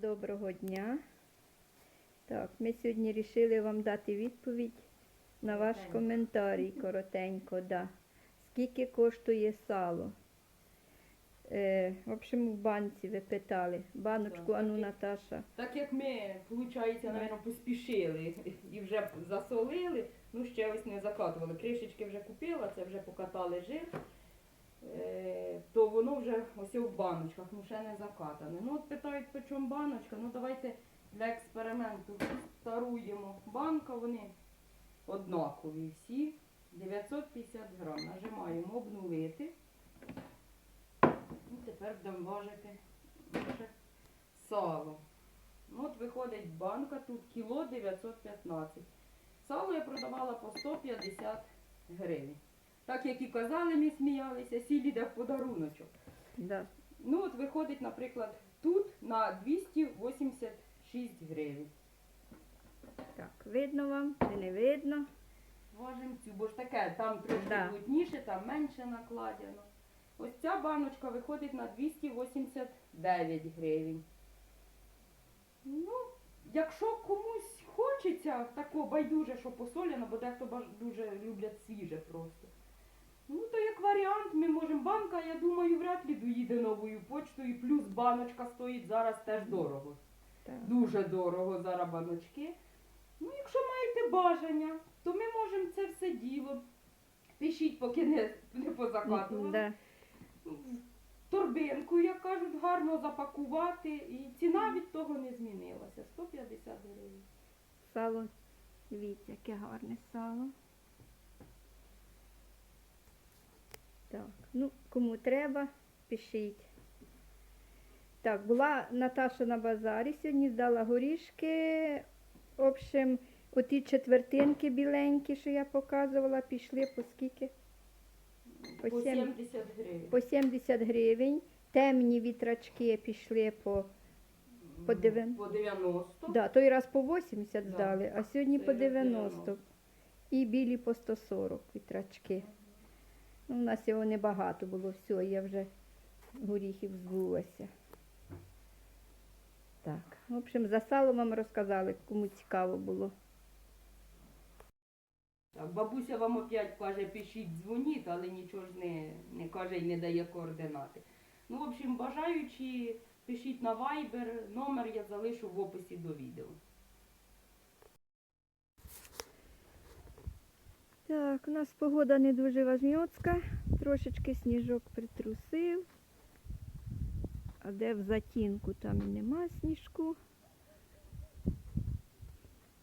доброго дня. Так, ми сьогодні вирішили вам дати відповідь на ваш Коротенько. коментарій коротенько, да. Скільки коштує сало? Е, в общем, в банці ви питали. Баночку, Так, ану, так Наташа. Так як ми, виходить, напевно, поспішили і вже засолили, ну ще ось не закатували. Кришечки вже купила, це вже покатали жир, вже ось в баночках, ну ще не закатане. Ну от питають, по чому баночка, ну давайте для експерименту старуємо банка, вони однакові всі. 950 грам. Нажимаємо обнулити. І тепер будемо важити сало. Ну, от виходить банка, тут кіло 915. Сало я продавала по 150 гривень. Так як і казали, ми сміялися, сіль іде в подаруночок. Да. Ну от виходить, наприклад, тут на 286 гривень. Так, видно вам, чи не видно? Важимо цю, бо ж таке, там трошки Да. плотніше, там менше накладено. Ось ця баночка виходить на 289 гривень. Ну, якщо комусь хочеться тако байдуже, що посоляно, бо дехто баж- дуже люблять свіже просто. Ну, то як варіант, ми можемо банка, я думаю, вряд ли доїде новою почтою, плюс баночка стоїть зараз теж дорого. Так. Дуже дорого зараз баночки. Ну, якщо маєте бажання, то ми можемо це все діло. Пишіть, поки не, не позакатували. Да. Торбинку, як кажуть, гарно запакувати. І ціна від того не змінилася. 150 гривень. Сало, дивіться, яке гарне сало. Так, ну, кому треба, пишіть. Так, була Наташа на базарі сьогодні, здала горішки. В общем, оті четвертинки біленькі, що я показувала, пішли по скільки? По По 70 гривень. По 70 гривень. Темні вітрачки пішли по, по дев'ян- По 90. Да, той раз по 80 Да. здали, а сьогодні по 90. 90. І білі по 140 вітрачки. У нас його небагато було, все, я вже горіхів збулася. Так, в общем, за сало вам розказали, кому цікаво було. Так, бабуся вам опять каже, пишіть, дзвоніть, але нічого ж не, не каже і не дає координати. Ну, в общем, бажаючи, пишіть на Viber, номер я залишу в описі до відео. Так, у нас погода не дуже важньоцька, трошечки сніжок притрусив. А де в затінку там нема сніжку.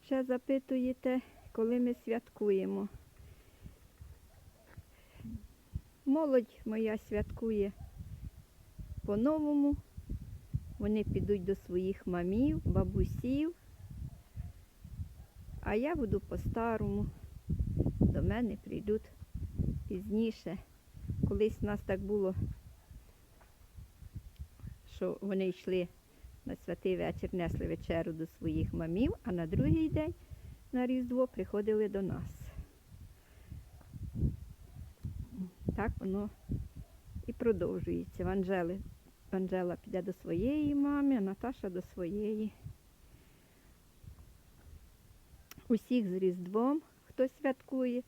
Ще запитуєте, коли ми святкуємо. Молодь моя святкує по-новому. Вони підуть до своїх мамів, бабусів. А я буду по-старому до мене прийдуть пізніше. Колись у нас так було, що вони йшли на святий вечір, несли вечерю до своїх мамів, а на другий день на Різдво приходили до нас. Так воно і продовжується. В Анжели. Анжела піде до своєї мами, а Наташа до своєї. Усіх з Різдвом, хто святкує,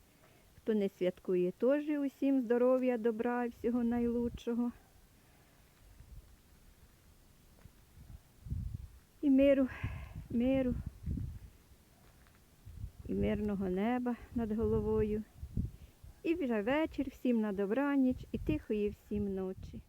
хто не святкує, теж усім здоров'я, добра і всього найлучшого. І миру, миру, і мирного неба над головою. І вже вечір всім на добраніч, і тихої всім ночі.